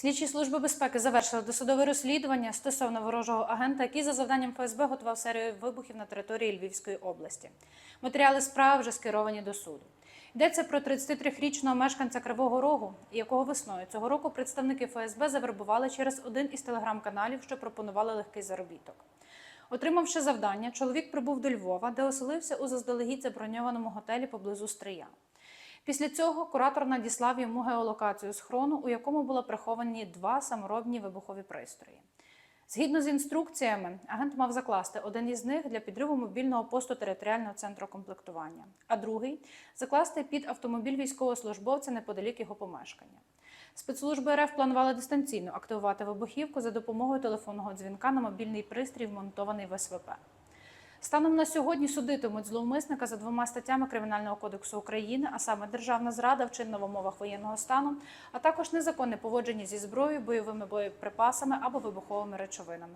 Слідчі служби безпеки завершили досудове розслідування стосовно ворожого агента, який за завданням ФСБ готував серію вибухів на території Львівської області. Матеріали справи вже скеровані до суду. Йдеться про 33-річного мешканця Кривого Рогу, якого весною цього року представники ФСБ завербували через один із телеграм-каналів, що пропонували легкий заробіток. Отримавши завдання, чоловік прибув до Львова, де оселився у заздалегідь заброньованому готелі поблизу Стрия. Після цього куратор надіслав йому геолокацію схрону, у якому були приховані два саморобні вибухові пристрої. Згідно з інструкціями, агент мав закласти один із них для підриву мобільного посту територіального центру комплектування, а другий закласти під автомобіль військовослужбовця неподалік його помешкання. Спецслужби РФ планували дистанційно активувати вибухівку за допомогою телефонного дзвінка на мобільний пристрій, вмонтований в СВП. Станом на сьогодні судитимуть зловмисника за двома статтями Кримінального кодексу України, а саме державна зрада, вчинена в умовах воєнного стану, а також незаконне поводження зі зброєю, бойовими боєприпасами або вибуховими речовинами.